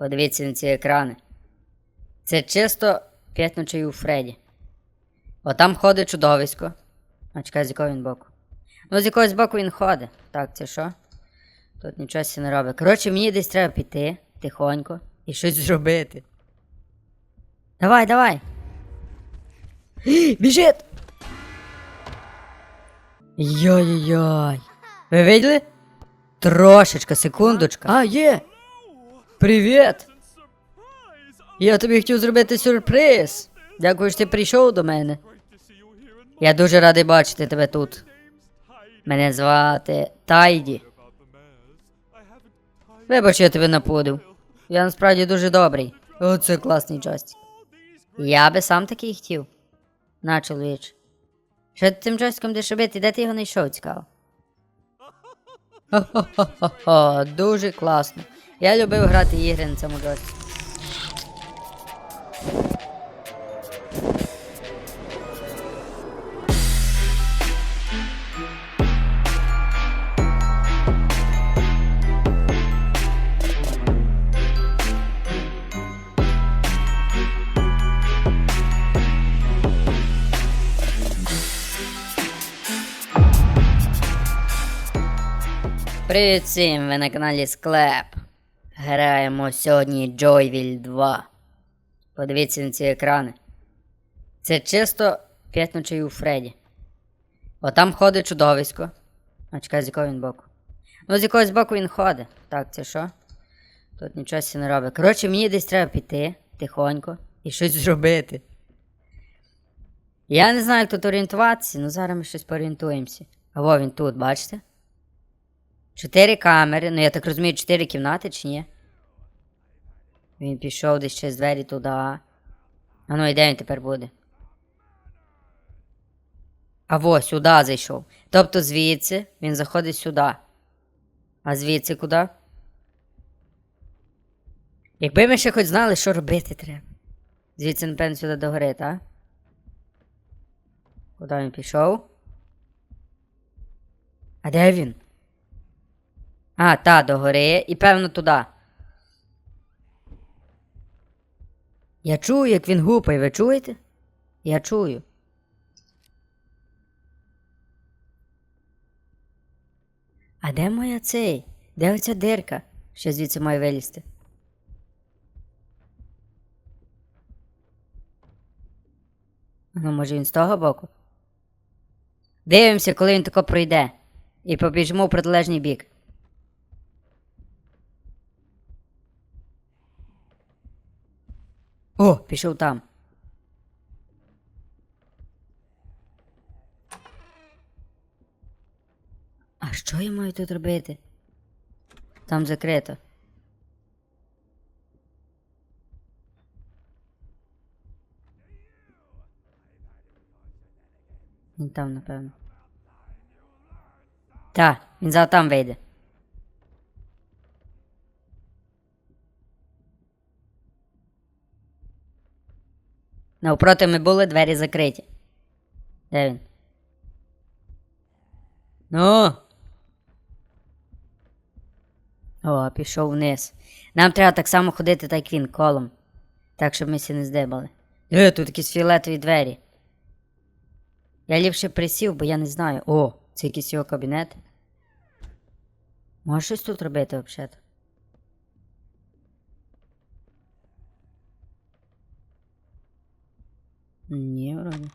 Подивіться на ці екрани. Це чисто п'ять у Фредді. Отам ходить чудовисько. А чекай, з якого він боку. Ну, з якогось боку він ходить. Так, це що? Тут нічого не робить. Коротше, мені десь треба піти тихонько і щось зробити. Давай, давай. Біжить! Йой-йой. Ви видели? Трошечка, секундочка. А, є. Привіт. Я тобі хотів зробити сюрприз. Дякую, що ти прийшов до мене. Я дуже радий бачити тебе тут. Мене звати Тайді. Вибач, я тебе напудив. Я насправді дуже добрий. О, це класний джойстик. Я би сам такий хотів. На, чоловіч. Що ти тим джойстиком робити? Де ти його знайшов, цікаво? Хо-хо-хо-хо, дуже класно. Я любив грати ігри на цьому джойстику. Привіт всім, ви на каналі Склеп. Граємо сьогодні Joyville 2. Подивіться на ці екрани. Це чисто п'ять у Фредді. Отам ходить чудовисько. А чекай, з якого він боку. Ну, з якогось боку він ходить. Так, це що? Тут нічого не робить. Коротше, мені десь треба піти тихонько і щось зробити. Я не знаю, як тут орієнтуватися, але зараз ми щось поорієнтуємося. А во він тут, бачите? Чотири камери, ну я так розумію, чотири кімнати чи ні? Він пішов десь через двері туди. А ну і де він тепер буде? А во, сюди зайшов. Тобто звідси він заходить сюди. А звідси куди? Якби ми ще хоч знали, що робити треба. Звідси, напевно, сюди догори, так? Куди він пішов? А де він? А, та, догори, і певно туди. Я чую, як він гупає, ви чуєте? Я чую. А де моя цей? Де оця дирка? Що звідси має вилізти? Ну, може він з того боку? Дивимося, коли він тако пройде. І побіжимо в протилежний бік. О, пішов там. А що я маю тут робити? Там закрито. Він там, напевно. Та, він зараз там вийде. Навпроти ми були, двері закриті. Де він? Ну. О, пішов вниз. Нам треба так само ходити, так як він, колом. Так, щоб ми всі не здибали. Е, тут якісь фіолетові двері. Я ліпше присів, бо я не знаю. О, це якийсь його кабінет. Можеш щось тут робити взагалі? Ні, вроде.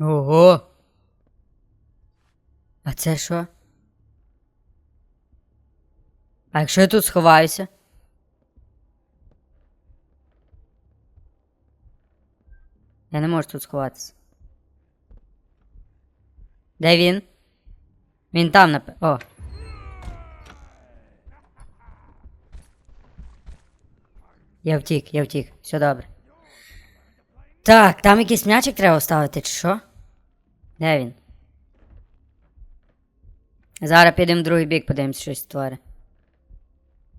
Ого. А це що? А якщо я тут сховаюся? Я не можу тут сховатися. Де він? Він там напе. О. Я втік, я втік, все добре. Так, там якийсь м'ячик треба ставити, чи що? Де він? Зараз підемо в другий бік, подивимось, щось творить.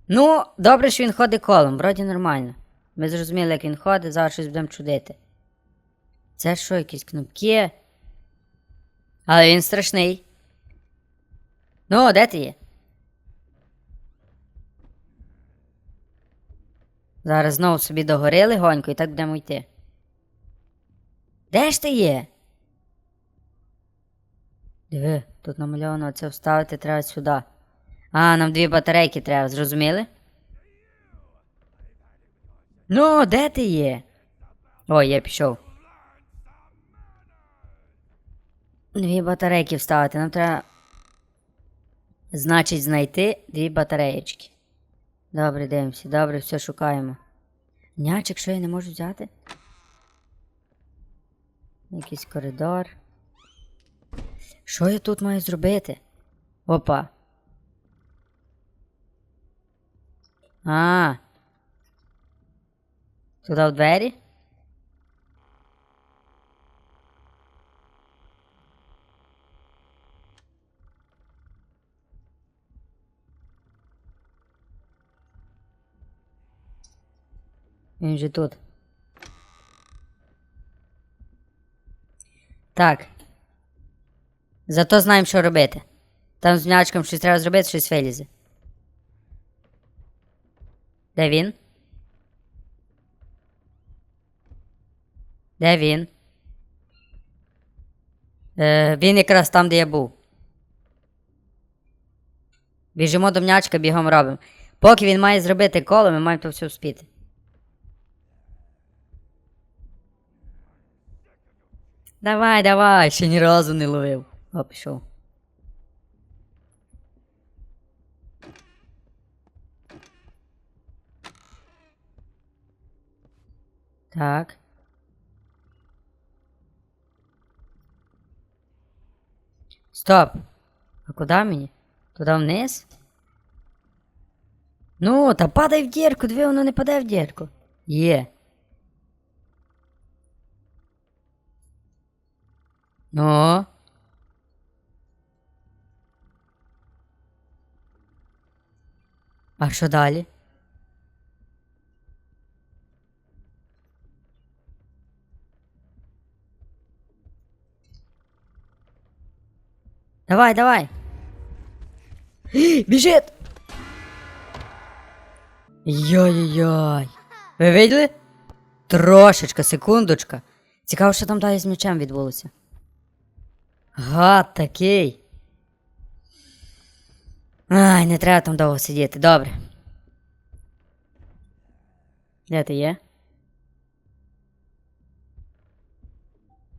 Ну, добре, що він ходить колом, вроді нормально. Ми зрозуміли, як він ходить, зараз щось будемо чудити. Це що, якісь кнопки? Але він страшний. Ну, де ти є? Зараз знову собі догори легонько і так будемо йти. Де ж ти є? Диви, тут намальовано це вставити треба сюди. А, нам дві батарейки треба, зрозуміли? Ну, де ти є? Ой, я пішов. Дві батарейки вставити. Нам треба. Значить, знайти дві батареєчки. Добре, дивимося. Добре, все шукаємо. Нячик, що я не можу взяти? Якийсь коридор. Що я тут маю зробити? Опа. А. Туди в двері? Він же тут. Так. Зато знаємо, що робити. Там з м'ячком щось треба зробити, щось вилізе. Де він? Де він? Е, він якраз там, де я був. Біжимо до м'ячка, бігом робимо. Поки він має зробити коло, ми маємо то все вспіти. Давай, давай, ще ні разу не ловив. О, пішов. Так. Стоп. А куди мені? Туди вниз? Ну, та падай в дірку, дві воно не паде в дірку. Є. Ну. А що далі? Давай, давай. Біжить! Йой-йой. Ви виділи? Трошечка, секундочка. Цікаво, що там далі з м'ячем відбулося. Гад такий. Ай, не треба там довго сидіти, добре. Де ти є?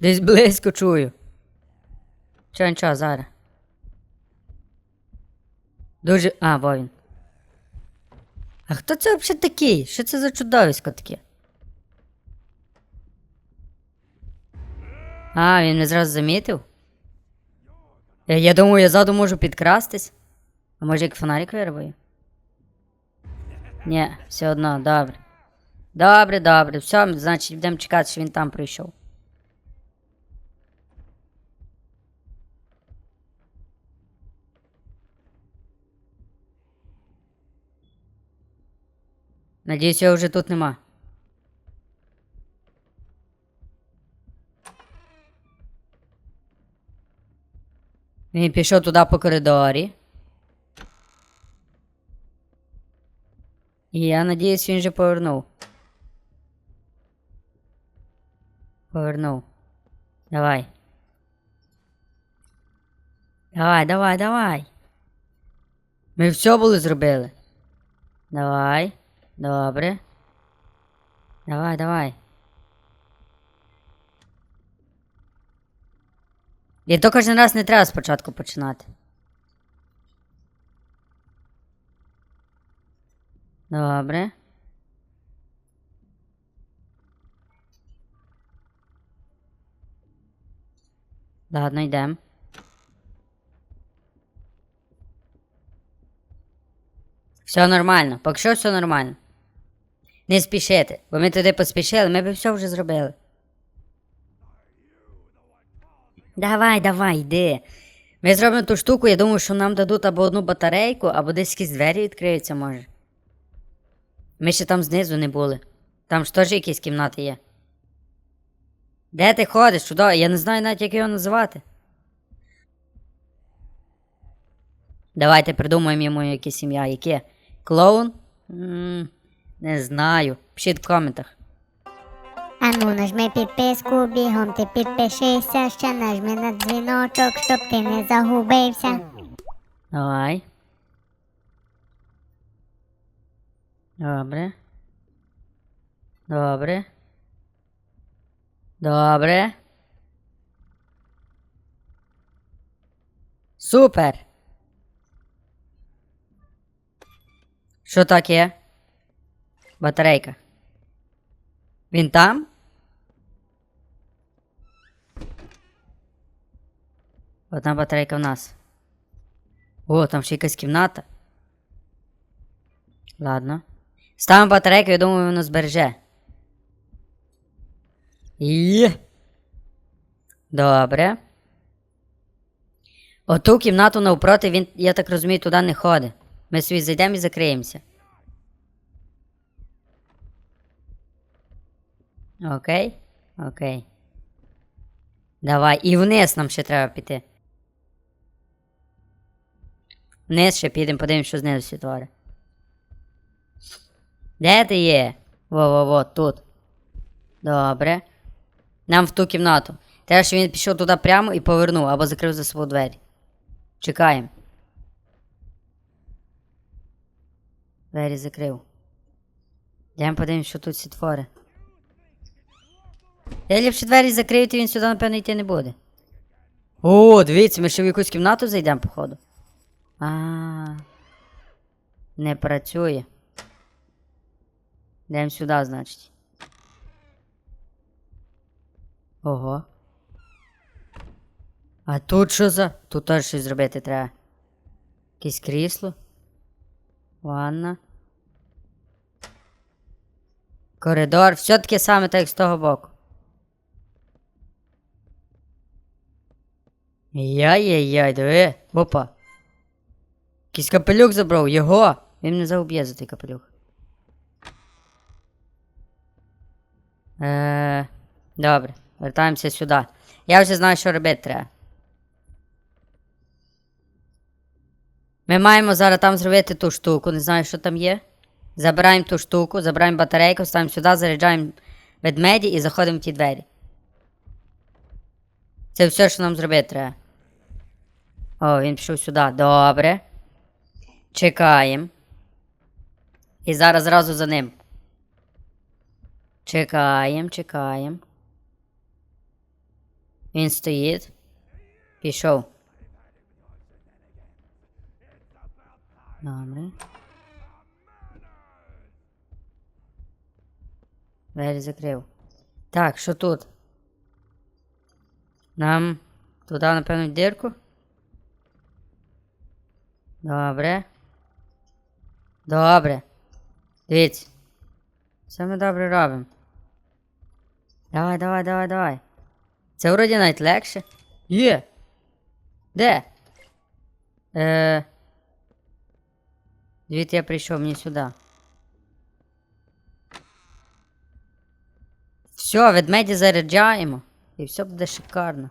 Десь близько чую. Чого нічого, зараз. Дуже. А, во він. А хто це взагалі такий? Що це за чудовисько таке? А, він мене зразу замітив? Я, я думаю, я ззаду можу підкрастись. А може як фонарик вирваю? Ні, все одно, добре. Добре, добре. Все, значить, будемо чекати, що він там прийшов. Надіюсь, його вже тут нема. Він пішов туди по коридорі. І я надіюсь, він вже повернув. Повернув. Давай. Давай, давай, давай. Ми все були зробили. Давай. Добре. Давай, давай. І то кожен раз не треба спочатку починати. Добре. Ладно, йдемо. Все нормально, поки що все нормально. Не спішити, бо ми туди поспішили, ми б все вже зробили. Давай, давай, йди. Ми зробимо ту штуку, я думаю, що нам дадуть або одну батарейку, або десь якісь двері відкриються, може. Ми ще там знизу не були. Там ж теж якісь кімнати є. Де ти ходиш? Чудово? Я не знаю навіть, як його називати. Давайте придумаємо йому якесь ім'я. Яке? Клоун? м не знаю. Пишіть в коментах. Ану, нажми підписку, бігом ти підпишися, ще нажми на дзвіночок, щоб ти не загубився. Давай. Добре. Добре. Добре. Супер. Що таке? Батарейка. Він там? Одна батарейка в нас. О, там ще якась кімната. Ладно. Ставимо батарейку, я думаю, воно збереже. Є. Добре. Оту кімнату навпроти він, я так розумію, туди не ходить. Ми собі зайдемо і закриємося. Окей? Окей. Давай. І вниз нам ще треба піти. Вниз ще підемо, подивимось, що знизу всі твори. Де ти є? Во-во-во, тут. Добре. Нам в ту кімнату. Треба, що він пішов туди прямо і повернув, або закрив за собою двері. Чекаємо. Двері закрив. Йдемо подивимось, що тут всі твори. Я ліпше двері закрию, то він сюди, напевно, йти не буде. О, дивіться, ми ще в якусь кімнату зайдемо, походу. А. Не працює. Йдемо сюди, значить. Ого. А тут що за? Тут теж щось зробити треба. Якесь крісло. Ванна. Коридор. Все таке саме, так з того боку. Яй-яй-яй, диви. Опа. Якийсь капелюх забрав, його. Він мене зауб'є за той капелюх. Е, добре, вертаємося сюди. Я вже знаю, що робити треба. Ми маємо зараз там зробити ту штуку, не знаю, що там є. Забираємо ту штуку, забираємо батарейку, ставимо сюди, заряджаємо ведмеді і заходимо в ті двері. Це все, що нам зробити треба. О, він пішов сюди. Добре. Чекаємо. І зараз зразу за ним. Чекаємо, чекаємо. Він стоїть. Пішов. Добре. Двері закрив. Так, що тут? Нам туди, напевно, дірку. Добре. Добре. Дивіться. Все ми добре робимо. Давай, давай, давай, давай. Це вроді навіть легше. Є. Де? Е. Звідти я прийшов мені сюди. Все, ведмеді заряджаємо. І все буде шикарно.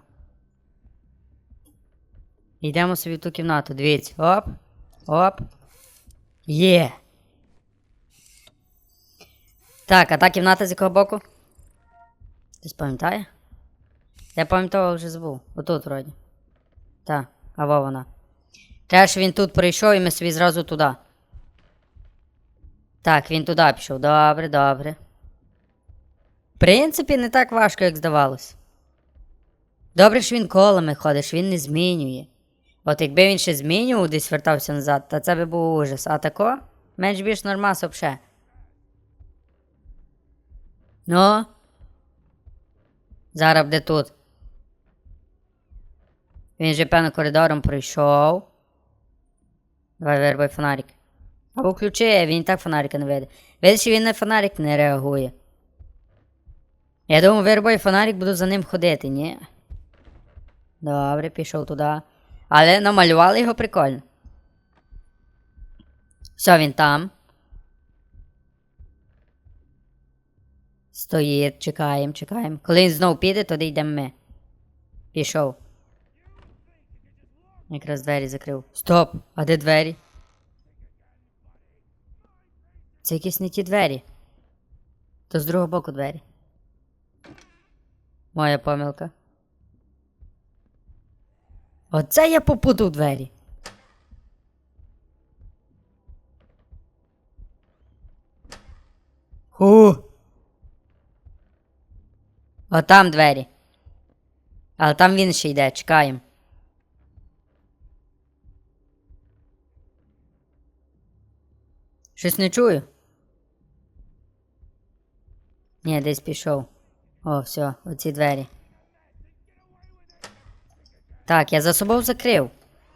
Йдемо собі в ту кімнату. Дивіться. Оп. Оп. Є. Так, а та кімната з якого боку? Хтось пам'ятає? Я пам'ятав, вже забув. Отут вроді. Так, а во вона. Що він тут прийшов і ми собі зразу туди. Так, він туди пішов. Добре, добре. В принципі, не так важко, як здавалось. Добре, що він колами ходить, що він не змінює. От якби він ще змінював, десь вертався назад, то це би був ужас. А тако, менш більш нормас вообще. Ну. Зараз буде тут. Він же, певно, коридором пройшов. Давай вирубай фонарик. Або включи, він і так фонарика не веде. Видиш, він на фонарик не реагує. Я думаю, вирубай фонарик, буду за ним ходити, ні? Добре, пішов туди. Але намалювали його прикольно. Все, він там. Стоїть, чекаємо, чекаємо. Коли він знов піде, тоді йдемо ми. Пішов. Якраз двері закрив. Стоп! А де двері? Це якісь не ті двері. То з другого боку двері. Моя помилка. Оце я попутав двері. Ху. О, там двері. Але там він ще йде, чекаємо. Щось не чую. Ні, десь пішов. О, все, оці двері. Так, я за собою закрив.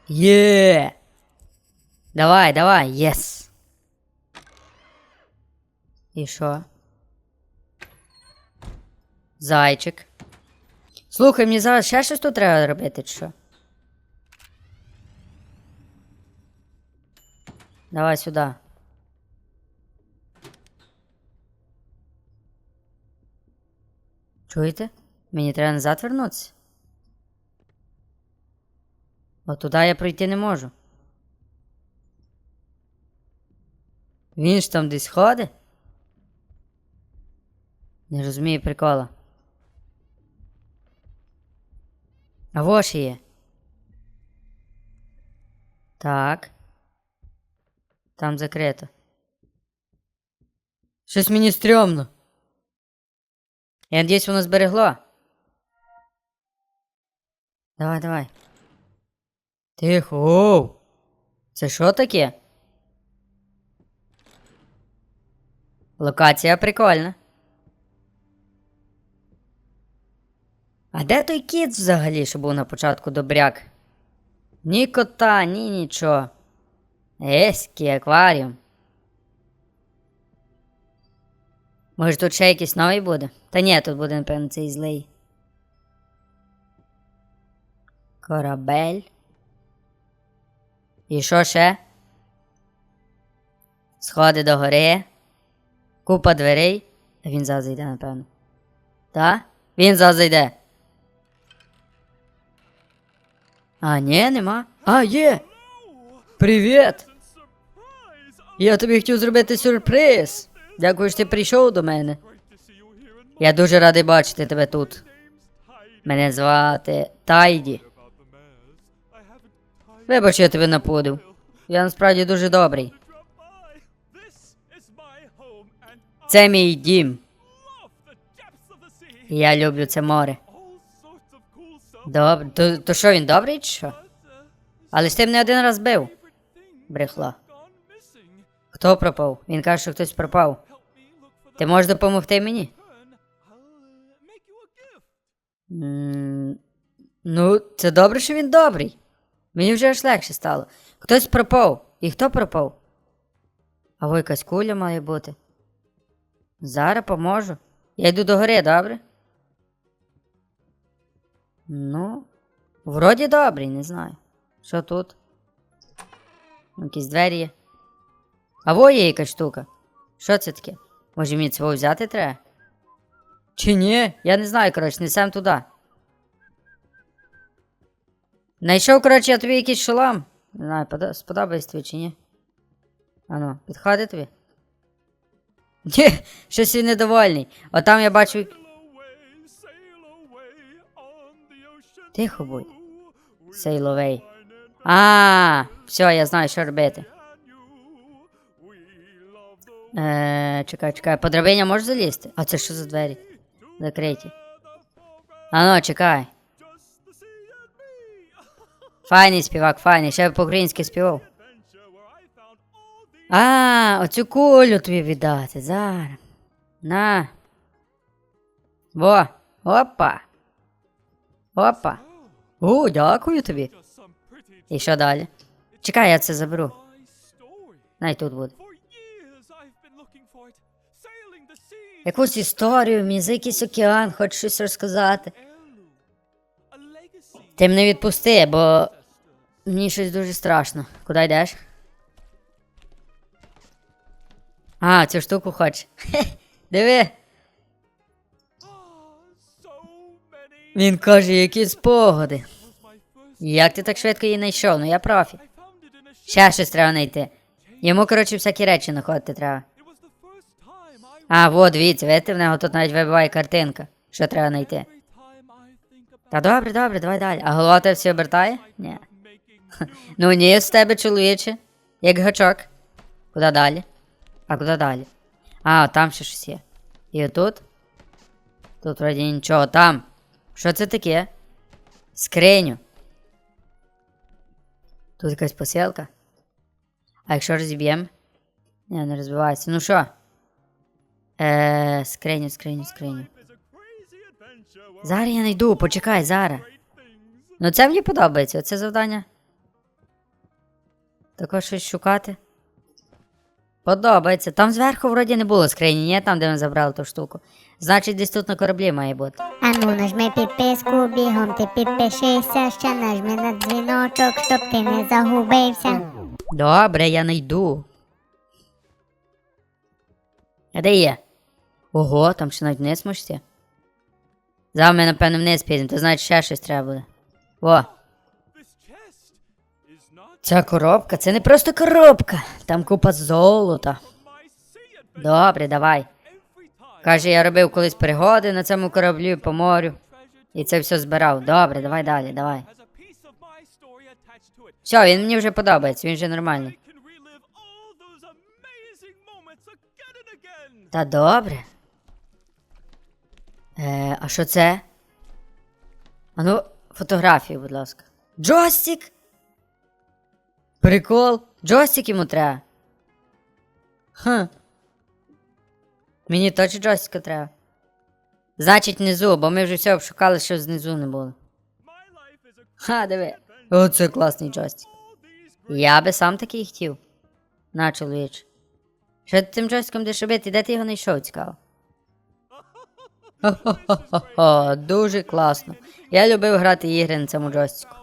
Є. Давай, давай, єс. І що? Зайчик. Слухай, мені зараз ще щось тут треба робити, чи що? Давай сюди. Чуєте? Мені треба назад вернутися. От туди я пройти не можу. Він ж там десь ходить? Не розумію прикола. А во ж є. Так. Там закрито. Щось мені стрьомно. Я надіюсь, воно зберегло. Давай, давай. Тихо. Це що таке? Локація прикольна. А де той кіт взагалі, що був на початку добряк? Ні кота, ні нічого. Еський акваріум. Може тут ще якийсь новий буде? Та ні, тут буде, напевно, цей злий. Корабель. І що ще? Сходи до гори. Купа дверей. Він зараз напевно. Та? Він зараз. А, ні, нема. А, є. Привіт! Я тобі хотів зробити сюрприз. Дякую, що ти прийшов до мене. Я дуже радий бачити тебе тут. Мене звати Тайді. Вибач, я тебе напудив. Я насправді дуже добрий. Це мій дім. Я люблю це море. Добре. То, то що він добрий чи що? Але ж ти мене один раз бив. Брехла. Хто пропав? Він каже, що хтось пропав. Ти можеш допомогти мені? Ну, це добре, що він добрий. Мені вже аж легше стало. Хтось пропав. І хто пропав? А во якась куля має бути. Зараз поможу. Я йду до гори, добре? Ну, вроді добрий, не знаю. Що тут? Якісь двері є. А во є якась штука. Що це таке? Може мені цього взяти треба? Чи ні? Я не знаю, коротше, несем туди. Найшов, коротше, я тобі якийсь шолом. Не знаю, сподобається тобі чи ні. Ану, підходить тобі? Ні, щось він недовольний. Отам я бачу. Тихо будь. Сейловей. А, все, я знаю, що робити. Е, чекай, чекай, по драбині можеш залізти? А це що за двері? Закриті. Ану, чекай. Файний співак, файний, ще б по-українськи співав. А, оцю кулю тобі віддати. Зараз. На. Во. Опа. Опа. О, дякую тобі. І що далі? Чекай, я це заберу. Най тут буде. Якусь історію, мені за якийсь океан, хочеш щось розказати. Ти мене відпусти, бо мені щось дуже страшно. Куди йдеш? А, цю штуку хочеш. Диви. Він каже, які спогади. Як ти так швидко її знайшов? Ну я профі. Ще щось треба знайти. Йому, коротше, всякі речі знаходити треба. А, вот, дивіться, видите, в нього тут навіть вибиває картинка. Що треба знайти. Та добре, добре, давай далі. А голова тебе всі обертає? Ні. Ну ні, з тебе чоловіче. Як гачок. Куди далі? А куди далі? А, там ще щось є. І отут? Тут вроді нічого. Там. Що це таке? Скриню. Тут якась посилка. А якщо розіб'ємо? Ні, не розбивається. Ну що? Е, скриню, скриню, скриню. Зараз я знайду, почекай, зараз. Ну це мені подобається, це завдання. Також щось шукати. Подобається. Там зверху вроді не було скрині, ні, там, де ми забрали ту штуку. Значить, десь тут на кораблі має бути. Ану, нажми підписку, бігом ти підпишися, ще нажми на дзвіночок, щоб ти не загубився. Добре, я найду. А де є? Ого, там ще навіть вниз можете. Зараз ми, напевно, вниз підемо, то значить ще щось треба буде. О, ця коробка, це не просто коробка. Там купа золота. Добре, давай. Каже, я робив колись пригоди на цьому кораблі по морю. І це все збирав. Добре, давай далі, давай. Все, він мені вже подобається, він вже нормальний. Та добре. Е, а що це? А ну, фотографію, будь ласка. Джойстик! Прикол. Джойстик йому треба. Хм. Мені точно джойстика треба. Значить, внизу, бо ми вже все обшукали, що знизу не було. Ха, диви. Оце класний джойстик. Я би сам такий хотів. На, чоловіч. Що ти тим джойстиком будеш робити? Де ти його знайшов, цікаво? Хо-хо-хо-хо, дуже класно. Я любив грати ігри на цьому джойстику.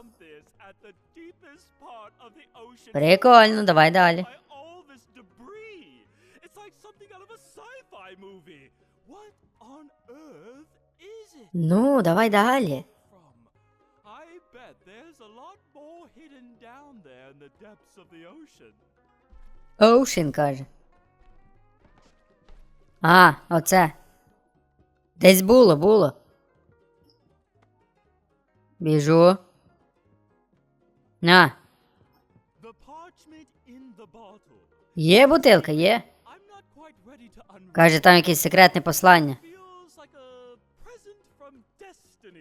Earth is it Ну, давай далі. Оушен каже. А, оце. Десь було, було. Біжу. На. Є бутилка, є. Каже, там якесь секретне послання.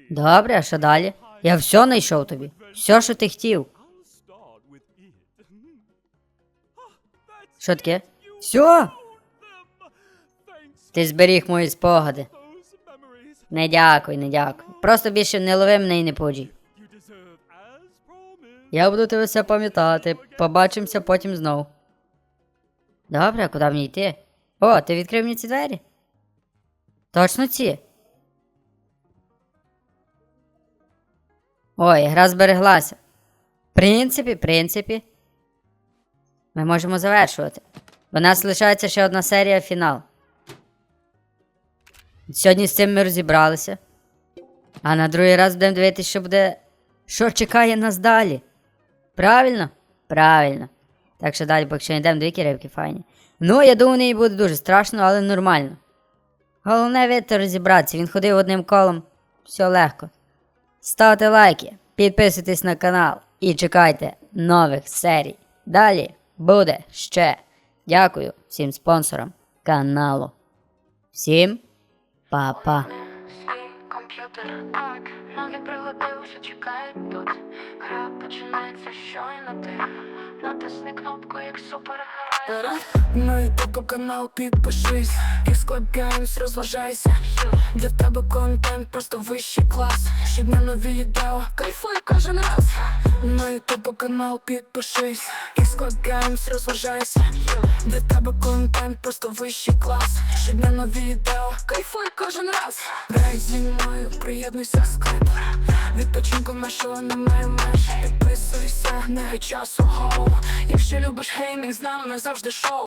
Добре, а що далі? Я все знайшов тобі. Все, що ти хотів. Що таке? Все, ти зберіг мої спогади. Не дякуй, не дякуй. Просто більше не лови мене і не поджій. Я буду тебе все пам'ятати. Побачимося потім знов. Добре, куди мені йти? О, ти відкрив мені ці двері? Точно ці? Ой, гра збереглася. В принципі, в принципі. Ми можемо завершувати. Бо нас лишається ще одна серія фінал. Сьогодні з цим ми розібралися. А на другий раз будемо дивитися, що буде. Що чекає нас далі? Правильно? Правильно. Так що далі, поки що не йдемо дві рибки файні. Ну, я думаю, неї буде дуже страшно, але нормально. Головне вийти розібратися, він ходив одним колом. Все легко. Ставте лайки, підписуйтесь на канал і чекайте нових серій. Далі буде ще. Дякую всім спонсорам каналу. Всім па-па. Комп'ютер так, нові пригоди вже чекають тут. Гра починається щойно ти. Натисни кнопку як супергерой. На ютуб канал підпишись. І складаємось, розважайся. Для тебе контент просто вищий клас. Щоб на нові відео. Кайфуй кожен раз На ютуб канал підпишись і складаємось, розважайся. Для тебе контент просто вищий клас. Щоб на нові відео кайфуй кожен раз. Грай зі мною, приєднуйся скайпер Відпочинку нашого немає меж Підписуйся, не часу гоу. Якщо любиш геймінг, з нами завжди шоу